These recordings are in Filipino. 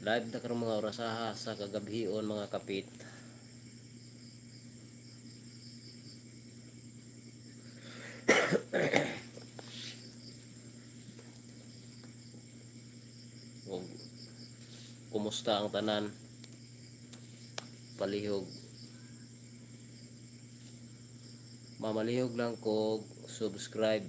Live na karong mga orasaha sa kagabhion mga kapit. Kumusta ang tanan? Palihog. Mamalihog lang ko subscribe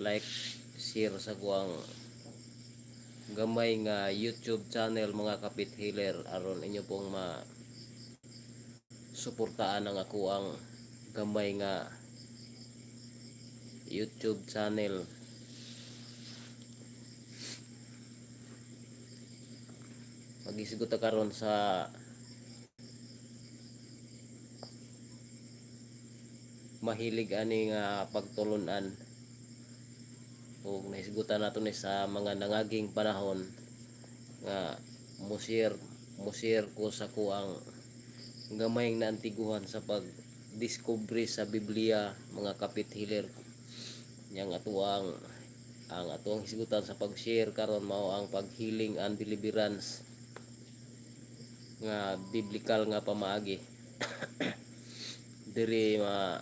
like share sa kuang gamay nga YouTube channel mga kapit healer. Aron inyo pong ma suportaan ang ako ang gamay nga YouTube channel. Magisigot ta karon sa mahilig ani nga pagtulunan ug nahisgutan nato ni sa mga nangaging panahon nga musir musir ko sa kuang gamayng naantiguhan sa pag discovery sa Biblia mga kapit healer yang atuang ang atuang hisgutan sa pag-share karon mao ang pag-healing and deliverance nga biblical nga pamaagi. Diri ma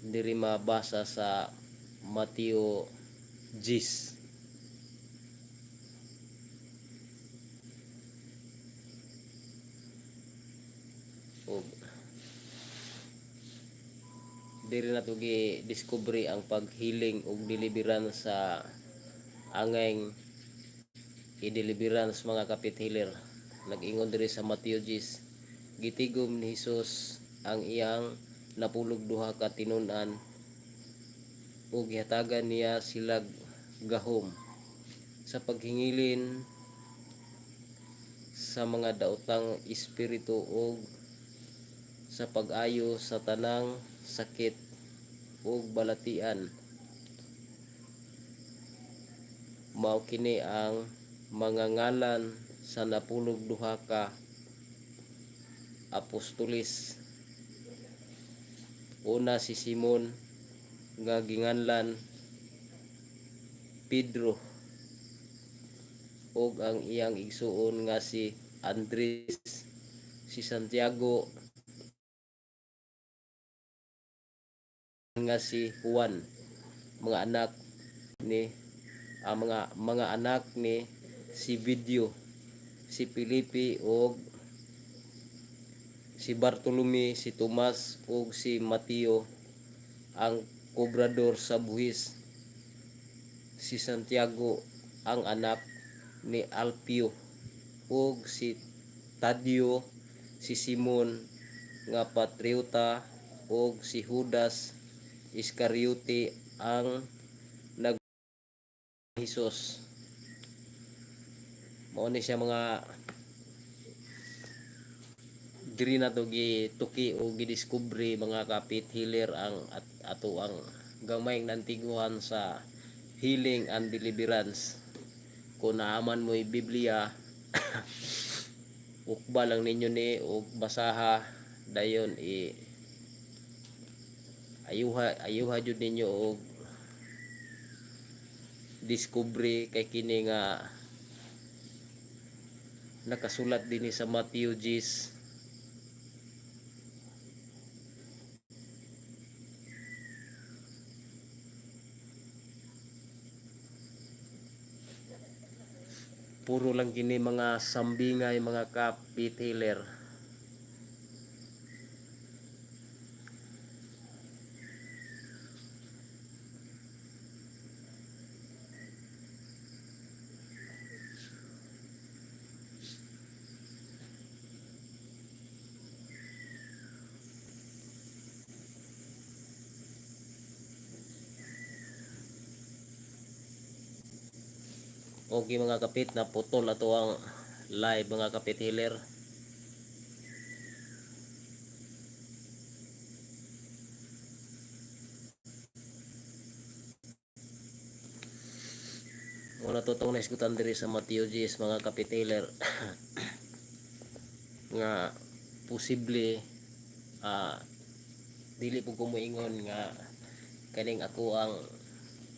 diri mabasa sa Mateo 10 ug diri na gi discovery ang paghealing ug deliverance sa angayng i-deliverance mga kapit healer. Nag-ingon diri sa Mateo 10 gitigom ni Hesus ang iyang napulog duha ka tinun-an ug gihatagan niya sila gahom sa paghingilin sa mga daotang espiritu ug sa pag-ayo sa tanang sakit ug balatian. Mao kini ang mga ngalan sa napulog duha ka apostolis. Una si Simon nga ginganlan. Pedro. Ug ang iyang igsuon nga si Andres si Santiago. Nga si Juan. Mga anak ni ang mga mga anak ni si Video si Filipe ug si Bartolome si Tomas ug si Mateo. Ang kobrador sa buhis si Santiago ang anak ni Alpio. Ug si Tadio si Simon nga patriota. Ug si Judas Iscariote ang nag Hesus mao ni siya mga diri na to gi tuki o gidiskubre mga kapit healer ang at ato ang gamayng nantiguhan sa healing and deliverance. Kung naaman mo'y Biblia ukba lang ninyo ni ug basaha dayon i ayuha ayuha jud ninyo og discovery kay kini nga nakasulat din sa Matthew 10 puro lang kini mga sambingay mga kapitailer Okay mga kapit na putol ato ang live mga kapit healer. Wala to tong naiskutan diri sa Mateo 10 mga kapit healer. nga posible ah dili po kumuingon nga kaning ako ang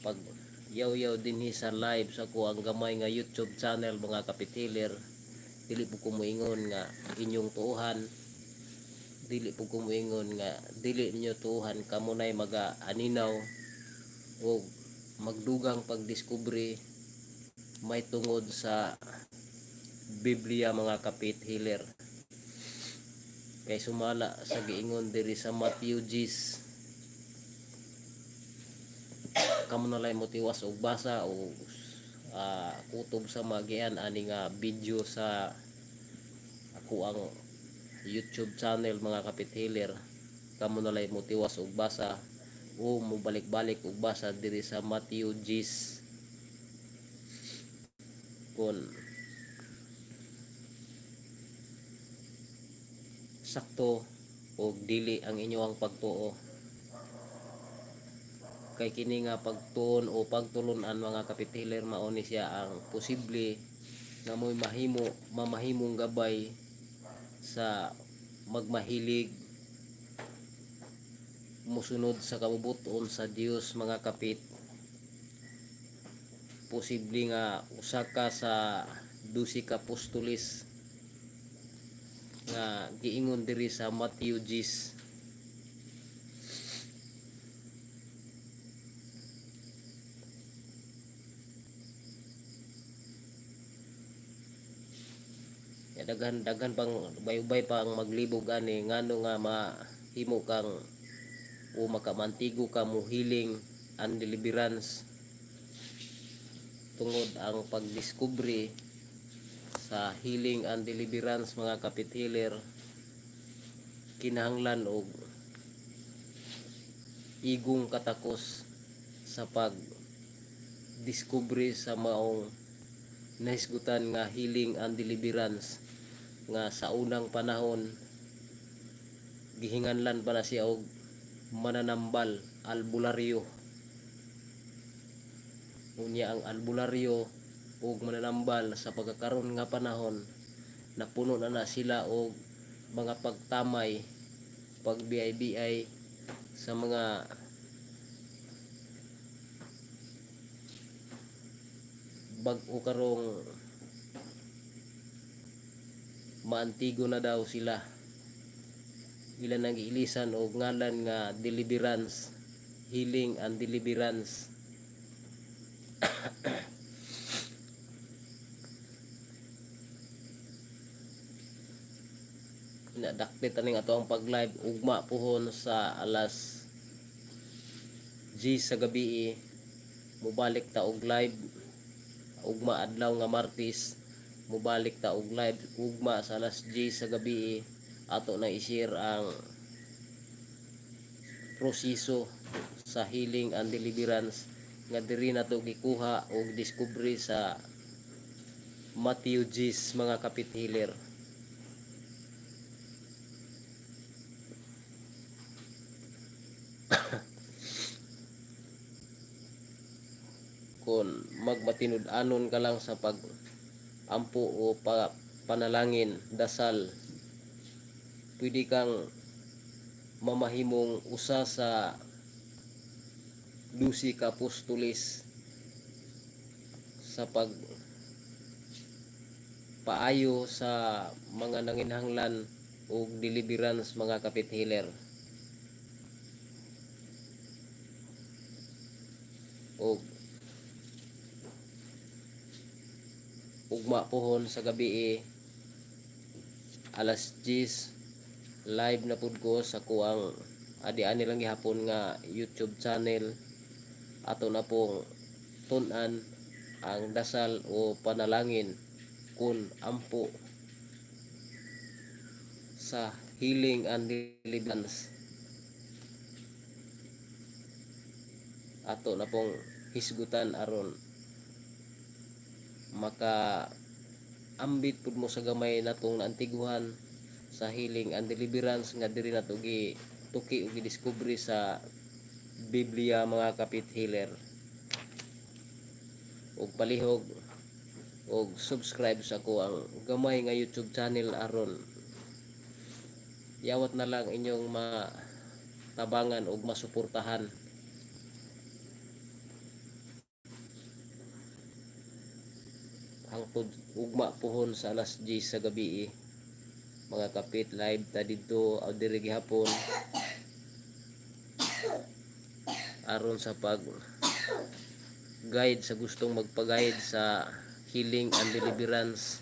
pag yaw-yaw dinhi sa live sa ko ang gamay nga YouTube channel mga kapitiler. Dili po ko moingon nga inyong tuuhan. Dili po ko moingon nga dili ninyo tuuhan kamo nay maga aninaw o magdugang pagdiskubre. May tungod sa Biblia mga kapit healer kay sumala sa giingon diri sa Matthew Gis kamo na lang mo tiwas og basa o ah, kutob sa magian ani nga video sa ako ang YouTube channel mga kapit healer kamo na lang mo tiwas og basa o mo balik-balik og basa diri sa Matthew Gis. Kon sakto o dili ang inyong pagtuo kay kini nga pagtuon o pagtulunan mga kapithiler mao siya ang posible nga moy mahimo mamahimong gabay sa magmahilig musunod sa kabubuton sa Dios mga kapit. Posible nga usa ka sa 12 ka apostolis nga giingon diri sa Matthew 10 kay daghan daghan pang bayubay pa ang maglibog ani. Ngano nga mahimo kang o makamantigo ka mo healing and deliverance. Tungod ang pagdiskubre sa healing and deliverance mga kapit healer kinahanglan og igong katakos sa pag discovery sa maong nahisgutan nga healing and deliverance nga sa unang panahon gihinganlan pa na siya og mananambal albularyo. Unya ang albularyo ug mananambal sa pagkakaroon nga panahon napuno na na sila og mga pagtamay pagbiay-biay sa mga bag-o karong maantigo na daw sila. Ilan ang ilisan og ngalan nga deliverance healing and deliverance. Nadakpit aning ato ang pag live ugma puhon sa alas G sa gabi mubalik ta og live ugma adlaw nga Martis mubalik ta og live ugma sa alas G sa gabi ato na i-share ang proseso sa healing and deliverance nga diri na to gikuha og discovery sa Matthew G's mga kapit healer. Kon magmatinud-anon ka lang sa pag ampo o pa, panalangin, dasal. Pwede kang mamahimong usa sa dusi ka apostolis sa pag paayo sa mga nanginhanglan o deliverance mga kapit healer. O ugma pohon sa gabi eh, alas 10 live na pud ko sa kuang adi ani lang gihapon nga YouTube channel. Ato na pong tunan ang dasal o panalangin kun ampo sa healing and deliverance. Ato na pong hisgutan aron maka ambit pud mo sa gamay natong naantiguhan sa healing and deliverance nga diri nato gi tuki ug gidiskubre sa Biblia mga kapit healer. Ug palihog ug subscribe sa ko ang gamay nga YouTube channel aron yawat na lang inyong matabangan ug masuportahan hangtod ugma pohon sa alas 10 sa gabi eh. mga kapit live ta dito o diri gihapon aron sa pag guide sa gustong magpa-guide sa healing and deliverance